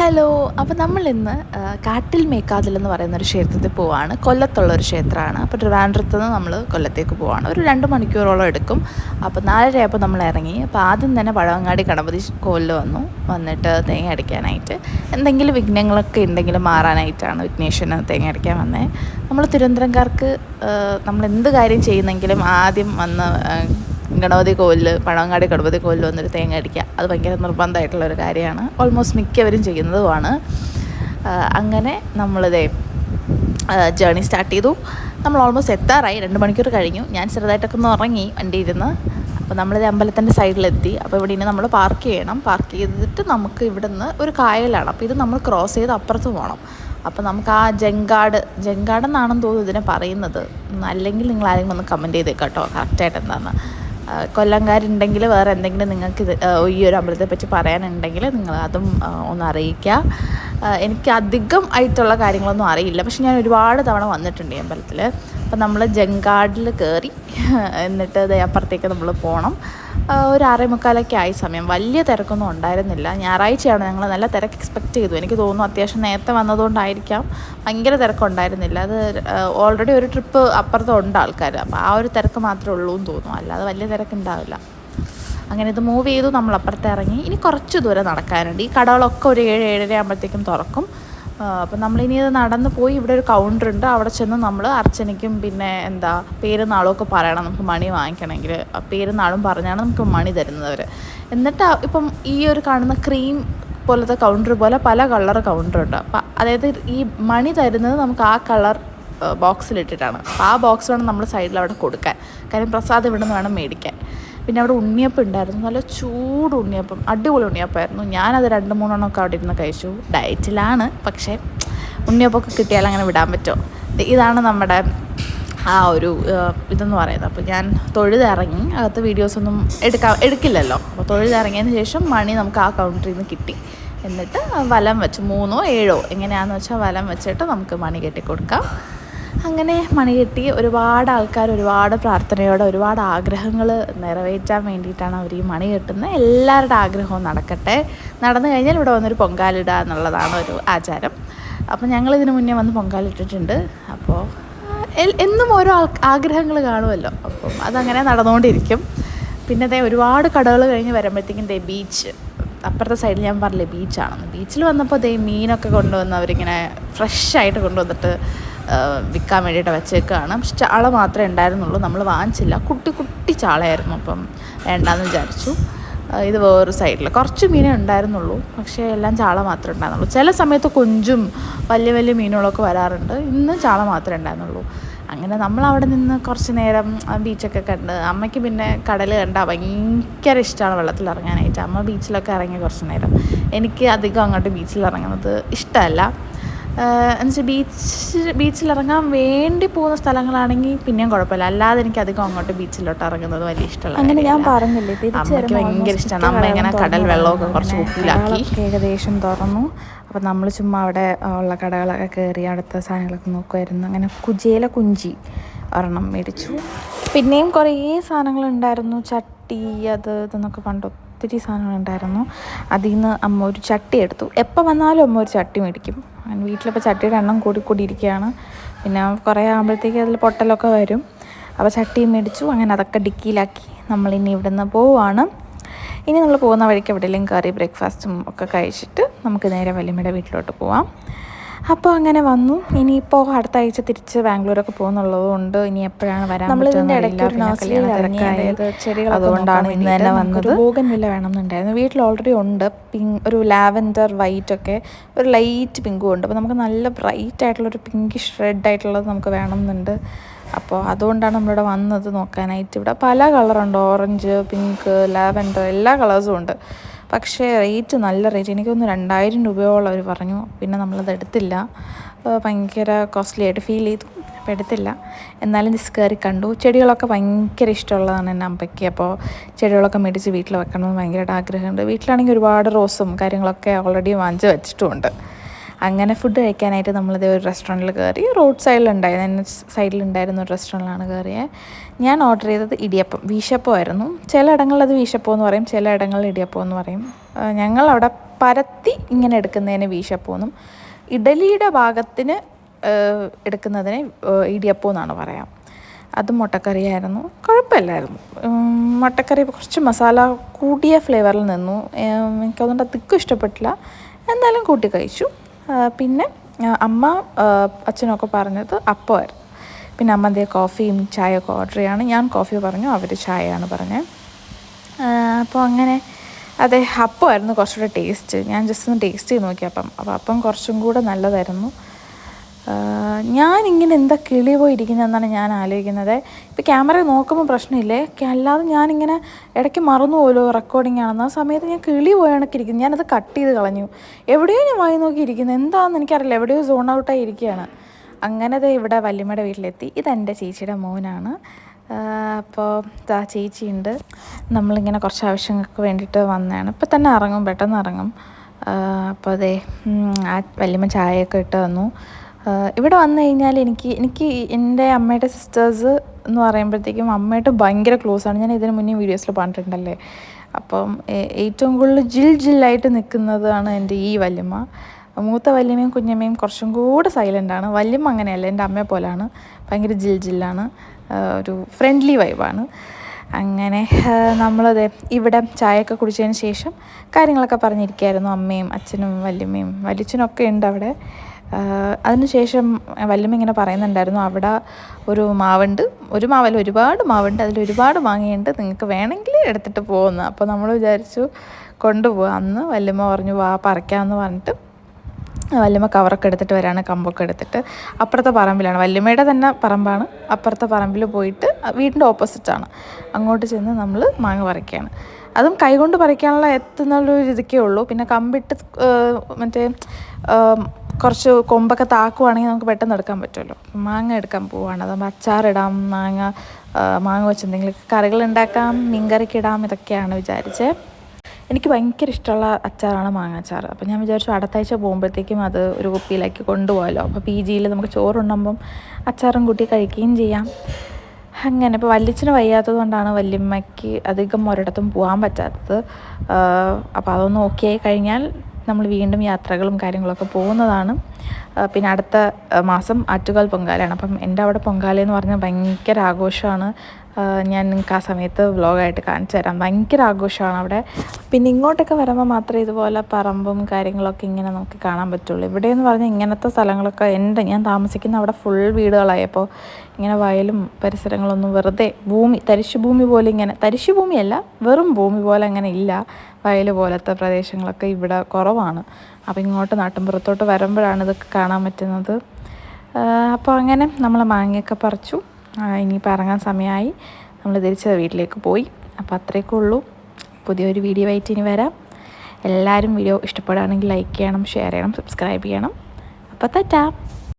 Hello അപ്പോൾ നമ്മൾ ഇന്ന് കാട്ടിൽ മേക്കാതിൽ എന്ന് പറയുന്ന ഒരു ക്ഷേത്രത്തിൽ പോവാണ്. കൊല്ലത്തുള്ള ഒരു ക്ഷേത്രമാണ്. അപ്പോൾ ട്രിവാൻഡ്രത്ത് നിന്ന് നമ്മൾ കൊല്ലത്തേക്ക് പോവാണ്. ഒരു രണ്ട് മണിക്കൂറോളം എടുക്കും. അപ്പോൾ നാലരയായപ്പോൾ നമ്മൾ ഇറങ്ങി. അപ്പോൾ ആദ്യം തന്നെ പഴവങ്ങാടി ഗണപതി കോലിൽ വന്നു. വന്നിട്ട് തേങ്ങ അടിക്കാനായിട്ട് എന്തെങ്കിലും വിഘ്നങ്ങളൊക്കെ ഉണ്ടെങ്കിൽ മാറാനായിട്ടാണ് വിഘ്നേശ്വരന് തേങ്ങ അടിക്കാൻ വന്നത് നമ്മൾ തിരുവനന്തപുരംകാർക്ക് നമ്മൾ എന്ത് കാര്യം ചെയ്യുന്നെങ്കിലും ആദ്യം വന്ന് ഗണപതി കോവിലിൽ പഴവങ്ങാടി ഗണപതി കോവിലിൽ വന്നൊരു തേങ്ങ അടിക്കുക. അത് ഭയങ്കര നിർബന്ധമായിട്ടുള്ള ഒരു കാര്യമാണ്. ഓൾമോസ്റ്റ് മിക്കവരും ചെയ്യുന്നതുമാണ്. അങ്ങനെ നമ്മളിതേ ജേണി സ്റ്റാർട്ട് ചെയ്തു. നമ്മൾ ഓൾമോസ്റ്റ് എത്താറായി. രണ്ട് മണിക്കൂർ കഴിഞ്ഞു. ഞാൻ ചെറുതായിട്ടൊക്കെ ഒന്ന് ഉറങ്ങി വണ്ടി ഇരുന്ന് അപ്പോൾ നമ്മളിത് അമ്പലത്തിന്റെ സൈഡിലെത്തി. അപ്പോൾ ഇവിടെ ഇനി നമ്മൾ പാർക്ക് ചെയ്യണം. പാർക്ക് ചെയ്തിട്ട് നമുക്ക് ഇവിടുന്ന് ഒരു കായലാണ്. അപ്പോൾ ഇത് നമ്മൾ ക്രോസ് ചെയ്ത് അപ്പുറത്ത് പോകണം അപ്പോൾ നമുക്ക് ആ ജങ്കാട് ജങ്കാട് എന്നാണെന്ന് തോന്നുന്നു ഇതിനെ പറയുന്നത്. അല്ലെങ്കിൽ നിങ്ങൾ ആരെങ്കിലും ഒന്ന് കമന്റ് ചെയ്തേക്കാട്ടോ കറക്റ്റായിട്ട് എന്താണെന്ന് കൊല്ലംകാരുണ്ടെങ്കിൽ വേറെ എന്തെങ്കിലും നിങ്ങൾക്ക് ഈ ഒരു അമ്പലത്തെ പറ്റി പറയാനുണ്ടെങ്കിൽ നിങ്ങൾ അതും ഒന്ന് അറിയിക്കുക. എനിക്ക് അധികം ആയിട്ടുള്ള കാര്യങ്ങളൊന്നും അറിയില്ല. പക്ഷെ ഞാൻ ഒരുപാട് തവണ വന്നിട്ടുണ്ട് ഈ അമ്പലത്തിൽ അപ്പം നമ്മൾ ജങ്കാടിൽ കയറി എന്നിട്ട് അപ്പുറത്തേക്ക് നമ്മൾ പോകണം ഒരു ആറേ മുക്കാലൊക്കെ ആയി സമയം. വലിയ തിരക്കൊന്നും ഉണ്ടായിരുന്നില്ല. ഞായറാഴ്ചയാണ് ഞങ്ങൾ നല്ല തിരക്ക് എക്സ്പെക്റ്റ് ചെയ്തു. എനിക്ക് തോന്നുന്നു അത്യാവശ്യം നേരത്തെ വന്നതുകൊണ്ടായിരിക്കാം. ഭയങ്കര തിരക്കുണ്ടായിരുന്നില്ല. അത് ഓൾറെഡി ഒരു ട്രിപ്പ് അപ്പുറത്തുണ്ട് ആൾക്കാർ അപ്പോൾ ആ ഒരു തിരക്ക് മാത്രമേ ഉള്ളൂ എന്ന് തോന്നുന്നു. അല്ലാതെ വലിയ തിരക്കുണ്ടാവില്ല. അങ്ങനെ ഇത് മൂവ് ചെയ്തു നമ്മൾ അപ്പുറത്ത് ഇറങ്ങി. ഇനി കുറച്ച് ദൂരം നടക്കാനുണ്ട്. ഈ കടകളൊക്കെ ഒരു ഏഴ് ഏഴര ആകുമ്പോഴത്തേക്കും തുറക്കും. അപ്പം നമ്മളിനി ഇത് നടന്ന് പോയി ഇവിടെ ഒരു കൗണ്ടർ ഉണ്ട്. അവിടെ ചെന്ന് നമ്മൾ അർച്ചനയ്ക്കും പിന്നെ എന്താ പേര് നാളും ഒക്കെ പറയണം. നമുക്ക് മണി വാങ്ങിക്കണമെങ്കിൽ. ആ പേര് നാളും പറഞ്ഞാണ് നമുക്ക് മണി തരുന്നത് അവർ എന്നിട്ട് ഇപ്പം ഈ ഒരു കാണുന്ന ക്രീം പോലത്തെ കൗണ്ടർ പോലെ പല കളർ കൗണ്ടറുണ്ട് അപ്പം അതായത് ഈ മണി തരുന്നത് നമുക്ക് ആ കളർ ബോക്സിലിട്ടിട്ടാണ് അപ്പോൾ ആ ബോക്സ് വേണം നമ്മൾ സൈഡിൽ അവിടെ കൊടുക്കാൻ. കാര്യം പ്രസാദം ഇവിടെ നിന്ന് വേണം മേടിക്കാൻ. പിന്നെ അവിടെ ഉണ്ണിയപ്പം ഉണ്ടായിരുന്നു. നല്ല ചൂട് ഉണ്ണിയപ്പം അടിപൊളി ഉണ്ണിയപ്പമായിരുന്നു. ഞാനത് രണ്ട് മൂന്നെണ്ണമൊക്കെ അവിടെ ഇരുന്ന് കഴിച്ചു. ഡയറ്റിലാണ്. പക്ഷേ ഉണ്ണിയപ്പമൊക്കെ കിട്ടിയാൽ അങ്ങനെ വിടാൻ പറ്റുമോ? ഇതാണ് നമ്മുടെ ആ ഒരു ഇതെന്ന് പറയുന്നത്. അപ്പോൾ ഞാൻ തൊഴുതിറങ്ങി അകത്ത് വീഡിയോസൊന്നും എടുക്കാൻ എടുക്കില്ലല്ലോ. അപ്പോൾ തൊഴുതിറങ്ങിയതിന് ശേഷം മണി നമുക്ക് ആ കൗണ്ടറിൽ നിന്ന് കിട്ടി. എന്നിട്ട് വലം വെച്ച്. മൂന്നോ ഏഴോ എങ്ങനെയാണെന്ന് വെച്ചാൽ വലം വെച്ചിട്ട് നമുക്ക് മണി കെട്ടി കൊടുക്കാം അങ്ങനെ മണി കെട്ടി ഒരുപാട് ആൾക്കാർ ഒരുപാട് പ്രാർത്ഥനയോടെ ഒരുപാട് ആഗ്രഹങ്ങൾ നിറവേറ്റാൻ വേണ്ടിയിട്ടാണ് അവർ ഈ മണി കെട്ടുന്നത് എല്ലാവരുടെ ആഗ്രഹവും നടക്കട്ടെ. നടന്നു കഴിഞ്ഞാൽ ഇവിടെ വന്നൊരു പൊങ്കാലിടുക എന്നുള്ളതാണ് ഒരു ആചാരം. അപ്പോൾ ഞങ്ങൾ ഇതിനു മുന്നേ വന്ന് പൊങ്കാലിട്ടിട്ടുണ്ട്. അപ്പോൾ എന്നും ഓരോ ആഗ്രഹങ്ങൾ കാണുമല്ലോ. അപ്പം അതങ്ങനെ നടന്നുകൊണ്ടിരിക്കും. പിന്നെ അതേ ഒരുപാട് കടകൾ കഴിഞ്ഞ് വരുമ്പോഴത്തേക്കും ദേ ബീച്ച്. അപ്പുറത്തെ സൈഡിൽ ഞാൻ പറഞ്ഞില്ലേ ബീച്ചാണെന്ന്. ബീച്ചിൽ വന്നപ്പോൾ ദേ മീനൊക്കെ കൊണ്ടുവന്ന് അവരിങ്ങനെ ഫ്രഷായിട്ട് കൊണ്ടുവന്നിട്ട് വിൽക്കാൻ വേണ്ടിയിട്ട് വെച്ചേക്കാണ്. പക്ഷെ ചാള മാത്രമേ ഉണ്ടായിരുന്നുള്ളൂ. നമ്മൾ വാങ്ങിച്ചില്ല. കുട്ടി കുട്ടി ചാളയായിരുന്നു. അപ്പം വേണ്ടാന്ന് വിചാരിച്ചു. ഇത് വേറൊരു സൈഡിൽ. കുറച്ച് മീനേ ഉണ്ടായിരുന്നുള്ളൂ. പക്ഷേ എല്ലാം ചാള മാത്രമേ ഉണ്ടായിരുന്നുള്ളൂ. ചില സമയത്ത് കൊഞ്ചും വലിയ വലിയ മീനുകളൊക്കെ വരാറുണ്ട്. ഇന്ന് ചാള മാത്രമേ ഉണ്ടായിരുന്നുള്ളൂ. അങ്ങനെ നമ്മൾ അവിടെ നിന്ന് കുറച്ച് നേരം ബീച്ചൊക്കെ കണ്ട് അമ്മയ്ക്ക് പിന്നെ കടൽ കണ്ടാൽ ഭയങ്കര ഇഷ്ടമാണ് വെള്ളത്തിൽ ഇറങ്ങാനായിട്ട്. അമ്മ ബീച്ചിലൊക്കെ ഇറങ്ങി കുറച്ച് നേരം. എനിക്ക് അധികം അങ്ങോട്ട് ബീച്ചിൽ ഇറങ്ങുന്നത് ഇഷ്ടമല്ല. എന്നുവെച്ചാൽ ബീച്ച് ബീച്ചിലിറങ്ങാൻ വേണ്ടി പോകുന്ന സ്ഥലങ്ങളാണെങ്കിൽ പിന്നെയും കുഴപ്പമില്ല. അല്ലാതെ എനിക്ക് അധികം അങ്ങോട്ട് ബീച്ചിലോട്ട് ഇറങ്ങുന്നത് വലിയ ഇഷ്ടമല്ല അങ്ങനെ ഞാൻ പറഞ്ഞില്ലേ അമ്മയ്ക്ക് ഭയങ്കര ഇഷ്ടമാണ് അമ്മ ഇങ്ങനെ കടൽ വെള്ളമൊക്കെ കുറച്ച് ഉപ്പിലാക്കി ഏകദേശം തുറന്നു. അപ്പം നമ്മൾ ചുമ്മാ അവിടെ ഉള്ള കടകളൊക്കെ കയറി അടുത്ത സാധനങ്ങളൊക്കെ നോക്കുമായിരുന്നു അങ്ങനെ കുജേല കുഞ്ചി ഒരെണ്ണം മേടിച്ചു. പിന്നെയും കുറേ സാധനങ്ങളുണ്ടായിരുന്നു. ചട്ടി അത് ഇതെന്നൊക്കെ പണ്ട് ഒത്തിരി സാധനങ്ങളുണ്ടായിരുന്നു. അതിൽ നിന്ന് അമ്മ ഒരു ചട്ടി എടുത്തു. എപ്പോൾ വന്നാലും അമ്മ ഒരു ചട്ടി മേടിക്കും. അങ്ങനെ വീട്ടിലിപ്പോൾ ചട്ടിയുടെ എണ്ണം കൂടി കൂടിയിരിക്കുകയാണ്. പിന്നെ കുറേ ആകുമ്പോഴത്തേക്ക് അതിൽ പൊട്ടലൊക്കെ വരും. അപ്പോൾ ചട്ടി മേടിച്ചു. അങ്ങനെ അതൊക്കെ ഡിക്കിയിലാക്കി നമ്മളിനി ഇവിടുന്ന് പോവുകയാണ് ഇനി നമ്മൾ പോകുന്ന വഴിക്ക് എവിടെയെങ്കിലും കറി ബ്രേക്ക്ഫാസ്റ്റും ഒക്കെ കഴിച്ചിട്ട് നമുക്ക് നേരെ വലിയമ്മയുടെ വീട്ടിലോട്ട് പോവാം. അപ്പോൾ അങ്ങനെ വന്നു. ഇനിയിപ്പോൾ അടുത്ത ആഴ്ച തിരിച്ച് ബാംഗ്ലൂരൊക്കെ പോകുന്നുള്ളത് കൊണ്ട് ഇനി എപ്പോഴാണ് വരാൻ ചെടികളൊക്കെ അതുകൊണ്ടാണ് ഇന്ന് തന്നെ വന്നത്. വില വില്ല വേണമെന്നുണ്ടായിരുന്നു. വീട്ടിൽ ഓൾറെഡി ഉണ്ട്. പിങ്ക് ഒരു ലാവൻഡർ വൈറ്റ് ഒക്കെ. ഒരു ലൈറ്റ് പിങ്കും ഉണ്ട്. അപ്പോൾ നമുക്ക് നല്ല ബ്രൈറ്റ് ആയിട്ടുള്ള ഒരു പിങ്കിഷ് റെഡ് ആയിട്ടുള്ളത് നമുക്ക് വേണമെന്നുണ്ട്. അപ്പോൾ അതുകൊണ്ടാണ് നമ്മളിവിടെ വന്നത് നോക്കാനായിട്ട്. ഇവിടെ പല കളറുണ്ട് ഓറഞ്ച് പിങ്ക് ലാവൻഡർ എല്ലാ കളേഴ്സും ഉണ്ട്. പക്ഷേ റേറ്റ് നല്ല റേറ്റ്. എനിക്കൊന്ന് രണ്ടായിരം രൂപയോളം അവർ പറഞ്ഞു. പിന്നെ നമ്മളത് എടുത്തില്ല. ഭയങ്കര കോസ്റ്റ്ലി ആയിട്ട് ഫീൽ ചെയ്തു. അപ്പോൾ എടുത്തില്ല. എന്നാലും ജസ്റ്റ് കയറി കണ്ടു. ചെടികളൊക്കെ ഭയങ്കര ഇഷ്ടമുള്ളതാണ് എന്റെ അമ്പയ്ക്ക് അപ്പോൾ ചെടികളൊക്കെ മേടിച്ച് വീട്ടിൽ വെക്കണമെന്ന് ഭയങ്കരമായിട്ട് ആഗ്രഹമുണ്ട്. വീട്ടിലാണെങ്കിൽ ഒരുപാട് റോസും കാര്യങ്ങളൊക്കെ ഓൾറെഡി വാങ്ങിച്ച് വെച്ചിട്ടുമുണ്ട്. അങ്ങനെ ഫുഡ് കഴിക്കാനായിട്ട് നമ്മളിത് ഒരു റെസ്റ്റോറന്റിൽ കയറി റോഡ് സൈഡിലുണ്ടായിരുന്നു സൈഡിലുണ്ടായിരുന്ന ഒരു റെസ്റ്റോറന്റിലാണ് കയറിയത് ഞാൻ ഓർഡർ ചെയ്തത് ഇടിയപ്പം വീശപ്പമായിരുന്നു ചിലയിടങ്ങളിൽ അത് വീശപ്പം എന്ന് പറയും ചില ഇടങ്ങളിൽ ഇടിയപ്പം എന്ന് പറയും. ഞങ്ങൾ അവിടെ പരത്തി ഇങ്ങനെ എടുക്കുന്നതിന് വീശപ്പം എന്നും. ഇഡലിയുടെ ഭാഗത്തിന് എടുക്കുന്നതിന് ഇടിയപ്പം എന്നാണ് പറയാം. അത് മുട്ടക്കറിയായിരുന്നു കുഴപ്പമില്ലായിരുന്നു. മുട്ടക്കറി കുറച്ച് മസാല കൂടിയ ഫ്ലേവറിൽ നിന്നു. എനിക്കതുകൊണ്ട് എനിക്ക് അതുകൊണ്ട് തിക്കും ഇഷ്ടപ്പെട്ടില്ല. എന്തായാലും കൂട്ടി കഴിച്ചു. പിന്നെ അമ്മ അച്ഛനൊക്കെ പറഞ്ഞത് അപ്പമായിരുന്നു. പിന്നെ അമ്മ എന്തേ കോഫിയും ചായയൊക്കെ ഓർഡർ ചെയ്യാണ്. ഞാൻ കോഫി പറഞ്ഞു അവർ ചായയാണ് പറഞ്ഞത് അപ്പോൾ അങ്ങനെ അതെ അപ്പമായിരുന്നു കുറച്ചുകൂടെ ടേസ്റ്റ് ഞാൻ ജസ്റ്റ് ഒന്ന് ടേസ്റ്റ് ചെയ്ത് നോക്കി അപ്പം. അപ്പോൾ അപ്പം കുറച്ചും കൂടെ നല്ലതായിരുന്നു. ഞാനിങ്ങനെ എന്താ കിളി പോയി ഇരിക്കുന്നതെന്നാണ് ഞാൻ ആലോചിക്കുന്നത്. ഇപ്പോൾ ക്യാമറ നോക്കുമ്പോൾ പ്രശ്നമില്ലേ? അല്ലാതെ ഞാനിങ്ങനെ ഇടയ്ക്ക് മറന്നു പോലോ റെക്കോർഡിംഗ് ആണെന്ന്. ആ സമയത്ത് ഞാൻ കിളി പോയ കണക്കിരിക്കുന്നു ഞാനത് കട്ട് ചെയ്ത് കളഞ്ഞു. എവിടെയോ ഞാൻ വായി നോക്കി ഇരിക്കുന്നത് എന്താണെന്ന് എനിക്കറിയില്ല. എവിടെയോ സോൺ ഔട്ടായി ഇരിക്കുകയാണ്. അങ്ങനെ ഇവിടെ വല്യമ്മയുടെ വീട്ടിലെത്തി. ഇതെന്റെ ചേച്ചിയുടെ മോനാണ്. അപ്പോൾ ആ ചേച്ചിയുണ്ട്. നമ്മളിങ്ങനെ കുറച്ച് ആവശ്യങ്ങൾക്ക് വേണ്ടിയിട്ട് വന്നതാണ്. ഇപ്പം തന്നെ ഇറങ്ങും. പെട്ടെന്ന് ഇറങ്ങും. അപ്പോൾ അതെ ആ വല്യമ്മ ചായയൊക്കെ ഇട്ട് തന്നു. ആ, ഇവിടെ വന്നു കഴിഞ്ഞാൽ എനിക്ക് എനിക്ക് എന്റെ അമ്മയുടെ സിസ്റ്റേഴ്സ് എന്ന് പറയുമ്പോഴത്തേക്കും അമ്മയായിട്ട് ഭയങ്കര ക്ലോസ് ആണ്. ഞാൻ ഇതിന് മുന്നേ വീഡിയോസിൽ പറഞ്ഞിട്ടുണ്ടല്ലേ? അപ്പം ഏറ്റവും കൂടുതൽ ജിൽ ജില്ലായിട്ട് നിൽക്കുന്നതാണ് എന്റെ ഈ വല്യമ്മ. മൂത്ത വല്യമ്മയും കുഞ്ഞമ്മയും കുറച്ചും കൂടെ സൈലന്റാണ് വല്യമ്മ അങ്ങനെയല്ല എന്റെ അമ്മയെ പോലാണ്. ഭയങ്കര ജിൽ ജില്ലാണ്. ഒരു ഫ്രണ്ട്ലി വൈബാണ് അങ്ങനെ നമ്മളത് ഇവിടെ ചായയൊക്കെ കുടിച്ചതിന് ശേഷം കാര്യങ്ങളൊക്കെ പറഞ്ഞിരിക്കുകയായിരുന്നു അമ്മയും അച്ഛനും വല്യമ്മയും വല്യച്ഛനൊക്കെ ഉണ്ട് അവിടെ. അതിനുശേഷം വല്യമ്മ ഇങ്ങനെ പറയുന്നുണ്ടായിരുന്നു അവിടെ ഒരു മാവുണ്ട് ഒരു മാവല്ല ഒരുപാട് മാവുണ്ട് അതിൽ ഒരുപാട് മാങ്ങയുണ്ട് നിങ്ങൾക്ക് വേണമെങ്കിൽ എടുത്തിട്ട് പോകുന്നു അപ്പോൾ നമ്മൾ വിചാരിച്ചു കൊണ്ടുപോകാം അന്ന് വല്യമ്മ പറഞ്ഞു വാ പറിക്കാമെന്ന് പറഞ്ഞിട്ട് വല്യമ്മ കവറൊക്കെ എടുത്തിട്ട് വരാണ് കമ്പൊക്കെ എടുത്തിട്ട്. അപ്പുറത്തെ പറമ്പിലാണ്. വല്യമ്മയുടെ തന്നെ പറമ്പാണ്. അപ്പുറത്തെ പറമ്പിൽ പോയിട്ട് വീടിന്റെ ഓപ്പോസിറ്റാണ് അങ്ങോട്ട് ചെന്ന് നമ്മൾ മാങ്ങ പറിക്കുകയാണ് അതും കൈകൊണ്ട് പറിക്കാനുള്ള എത്തുന്നുള്ള ഒരു ഇതൊക്കെ ഉള്ളൂ. പിന്നെ കമ്പിട്ട് മറ്റേ കുറച്ച് കൊമ്പൊക്കെ താക്കുവാണെങ്കിൽ നമുക്ക് പെട്ടെന്ന് എടുക്കാൻ പറ്റുമല്ലോ. മാങ്ങ എടുക്കാൻ പോവാണ്. അതാകുമ്പോൾ അച്ചാറിടാം മാങ്ങ മാങ്ങ വെച്ച് എന്തെങ്കിലും കറികൾ ഉണ്ടാക്കാം മീൻകറിക്കിടാം ഇതൊക്കെയാണ് വിചാരിച്ചത് എനിക്ക് ഭയങ്കര ഇഷ്ടമുള്ള അച്ചാറാണ് മാങ്ങാച്ചാർ അപ്പോൾ ഞാൻ വിചാരിച്ചു അടുത്താഴ്ച പോകുമ്പോഴത്തേക്കും അത് ഒരു കുപ്പിയിലേക്ക് കൊണ്ടുപോകാമല്ലോ അപ്പോൾ പി ജിയിൽ നമുക്ക് ചോറുണ്ടാകുമ്പം അച്ചാറും കൂട്ടി കഴിക്കുകയും ചെയ്യാം. അങ്ങനെ ഇപ്പോൾ വല്യച്ഛന് വയ്യാത്തത് കൊണ്ടാണ് വല്യമ്മയ്ക്ക് അധികം ഒരിടത്തും പോകാൻ പറ്റാത്തത്. അപ്പോൾ അതൊന്ന് ഓക്കെ ആയി കഴിഞ്ഞാൽ നമ്മൾ വീണ്ടും യാത്രകളും കാര്യങ്ങളൊക്കെ പോകുന്നതാണ്. പിന്നെ അടുത്ത മാസം ആറ്റുകാൽ പൊങ്കാലയാണ്. അപ്പം എന്റെ അവിടെ പൊങ്കാല എന്ന് പറഞ്ഞാൽ ഭയങ്കര ആഘോഷമാണ്. ഞാൻ നിങ്ങൾക്ക് ആ സമയത്ത് വ്ളോഗായിട്ട് കാണിച്ചു തരാം. ഭയങ്കര ആഘോഷമാണ് അവിടെ. പിന്നെ ഇങ്ങോട്ടൊക്കെ വരുമ്പോൾ മാത്രമേ ഇതുപോലെ പറമ്പും കാര്യങ്ങളൊക്കെ ഇങ്ങനെ നമുക്ക് കാണാൻ പറ്റുള്ളൂ. ഇവിടെ എന്ന് പറഞ്ഞാൽ ഇങ്ങനത്തെ സ്ഥലങ്ങളൊക്കെ എന്റെ ഞാൻ താമസിക്കുന്ന അവിടെ ഫുൾ വീടുകളായപ്പോൾ ഇങ്ങനെ വയലും പരിസരങ്ങളൊന്നും വെറുതെ ഭൂമി തരിശു ഭൂമി പോലെ ഇങ്ങനെ തരിശു ഭൂമിയല്ല വെറും ഭൂമി പോലെ അങ്ങനെ ഇല്ല. വയൽ പോലത്തെ പ്രദേശങ്ങളൊക്കെ ഇവിടെ കുറവാണ്. അപ്പോൾ ഇങ്ങോട്ട് നാട്ടിൻപുറത്തോട്ട് വരുമ്പോഴാണ് ഇതൊക്കെ കാണാൻ പറ്റുന്നത്. അപ്പോൾ അങ്ങനെ നമ്മൾ മാങ്ങയൊക്കെ പറിച്ചു. ഇനി ഇനിയിപ്പോൾ ഇറങ്ങാൻ സമയമായി. നമ്മൾ തിരിച്ച് വീട്ടിലേക്ക് പോയി. അപ്പോൾ അത്രയൊക്കെ ഉള്ളൂ. പുതിയൊരു വീഡിയോ ആയിട്ട് ഇനി വരാം. എല്ലാവരും വീഡിയോ ഇഷ്ടപ്പെടുകയാണെങ്കിൽ ലൈക്ക് ചെയ്യണം ഷെയർ ചെയ്യണം സബ്സ്ക്രൈബ് ചെയ്യണം. അപ്പോൾ തറ്റാ